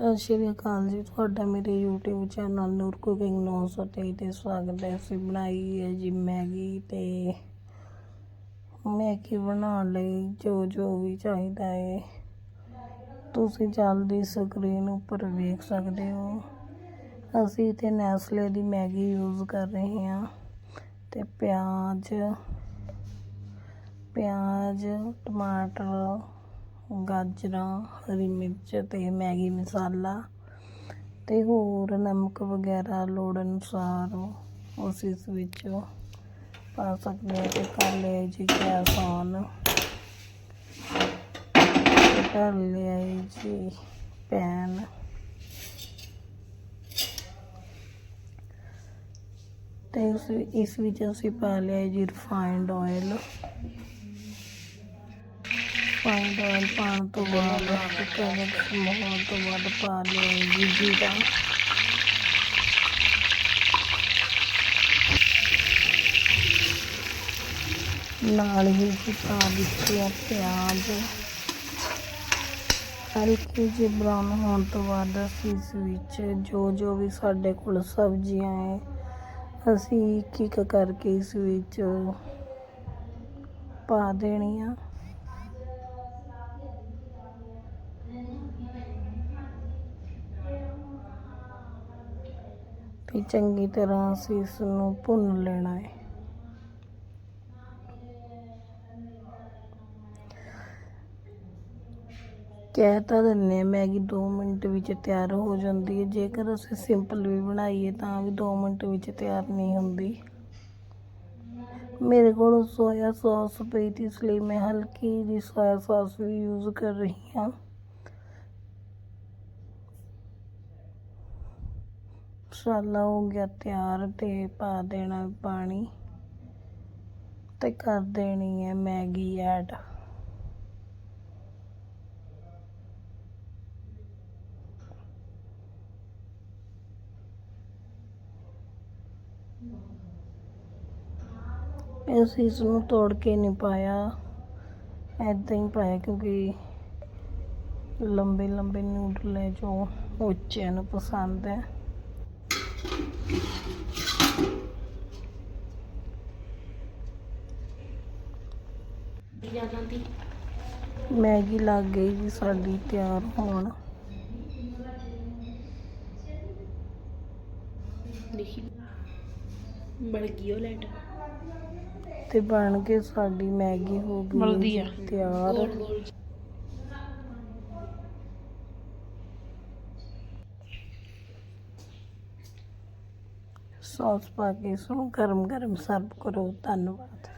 ਸਤਿ ਸ਼੍ਰੀ ਅਕਾਲ ਜੀ, ਤੁਹਾਡਾ ਮੇਰੇ YouTube ਚੈਨਲ ਨੂਰ ਕੁਕਿੰਗ 923 ਤੇ ਸਵਾਗਤ ਹੈ। ਅਸੀਂ ਬਣਾਈ ਹੈ ਜੀ ਮੈਗੀ ਤੇ ਮੈਗੀ ਬਣਾਉਣ ਲਈ ਜੋ ਜੋ ਵੀ ਚਾਹੀਦਾ ਹੈ। ਤੁਸੀਂ ਜਲਦੀ ਸਕਰੀਨ ਉੱਪਰ ਵੇਖ ਸਕਦੇ ਹੋ। ਅਸੀਂ ਇੱਥੇ ਨੈਸਲੇ ਦੀ ਮੈਗੀ ਯੂਜ਼ ਕਰ ਰਹੇ ਹਾਂ ਤੇ ਪਿਆਜ਼ ਪਿਆਜ਼, ਟਮਾਟਰ ਗਾਜਰਾਂ, ਹਰੀ ਮਿਰਚ ਅਤੇ ਮੈਗੀ ਮਸਾਲਾ ਅਤੇ ਹੋਰ ਨਮਕ ਵਗੈਰਾ ਲੋੜ ਅਨੁਸਾਰ ਉਸ ਇਸ ਵਿੱਚ ਪਾ ਸਕਦੇ ਹਾਂ ਅਤੇ ਕਰ ਲਿਆ ਜੀ ਗੈਸ ਔਨ। ਤੇ ਕਰ ਲਿਆ ਜੀ ਪੈਨ। ਤੇ ਇਸ ਵਿੱਚ ਅਸੀਂ ਪਾ ਲਿਆ ਜੀ ਰਿਫਾਈਂਡ ਆਇਲ ਰਿਫਾਈਂਡ ਆਇਲ ਪਾਉਣ ਤੋਂ ਬਾਅਦ ਕੁੱਕਰ ਗਰਮ ਹੋਣ ਤੋਂ ਬਾਅਦ ਪਾ ਲਿਆ ਜੀ ਜੀਰਾ। ਨਾਲ ਹੀ ਅਸੀਂ ਪਾ ਦਿੱਤੇ ਆ ਪਿਆਜ਼। ਹਲਕੇ ਜਿਹੇ ਬਰਾਊਨ ਹੋਣ ਤੋਂ ਬਾਅਦ ਅਸੀਂ ਇਸ ਵਿੱਚ ਜੋ ਜੋ ਵੀ ਸਾਡੇ ਕੋਲ ਸਬਜ਼ੀਆਂ ਹੈ ਅਸੀਂ ਇੱਕ ਇੱਕ ਕਰਕੇ ਇਸ ਵਿੱਚ ਪਾ ਦੇਣੀਆਂ। ਵੀ ਚੰਗੀ ਤਰ੍ਹਾਂ ਅਸੀਂ ਇਸ ਨੂੰ ਭੁੰਨ ਲੈਣਾ ਹੈ। ਕਹਿ ਤਾਂ ਦਿੰਦੇ ਹਾਂ ਮੈਗੀ 2 ਮਿੰਟ ਵਿੱਚ ਤਿਆਰ ਹੋ ਜਾਂਦੀ ਹੈ। ਜੇਕਰ ਅਸੀਂ ਸਿੰਪਲ ਵੀ ਬਣਾਈਏ ਤਾਂ ਵੀ 2 ਮਿੰਟ ਵਿੱਚ ਤਿਆਰ ਨਹੀਂ ਹੁੰਦੀ। ਮੇਰੇ ਕੋਲ ਸੋਇਆ ਸੌਸ ਪਈ ਤੀ ਇਸ ਲਈ ਮੈਂ ਹਲਕੀ ਜਿਹੀ ਸੋਇਆ ਸੌਸ ਵੀ ਯੂਜ਼ ਕਰ ਰਹੀ ਹਾਂ। ਮਸਾਲਾ ਹੋ ਗਿਆ ਤਿਆਰ ਤੇ ਪਾ ਦੇਣਾ ਪਾਣੀ ਤੇ ਕਰ ਦੇਣੀ ਹੈ ਮੈਗੀ ਐਡ। ਅਸੀਂ ਇਸ ਨੂੰ ਤੋੜ ਕੇ ਨਹੀਂ ਪਾਇਆ। ਐਦਾਂ ਹੀ ਪਾਇਆ ਕਿਉਂਕਿ ਲੰਬੇ ਲੰਬੇ ਨੂਡਲ ਹੈ ਜੋ ਬੱਚਿਆਂ ਨੂੰ ਪਸੰਦ ਹੈ। ਦੀ ਮੈਗੀ ਲੱਗ ਗਈ ਜੀ ਸਾਡੀ ਤਿਆਰ ਹੋਣ। ਦੇਖੀ। ਬਣ ਗਈ ਉਹ ਲੈਟ ਤੇ ਬਣ ਕੇ ਸਾਡੀ ਮੈਗੀ ਹੋ ਗਈ ਮਲਦੀ ਆ। ਤਿਆਰ। ਗੋਲ ਗੋਲ ਸੌਸ ਪਾ ਕੇ ਇਸ ਨੂੰ ਗਰਮ ਗਰਮ ਸਰਵ ਕਰੋ। ਧੰਨਵਾਦ।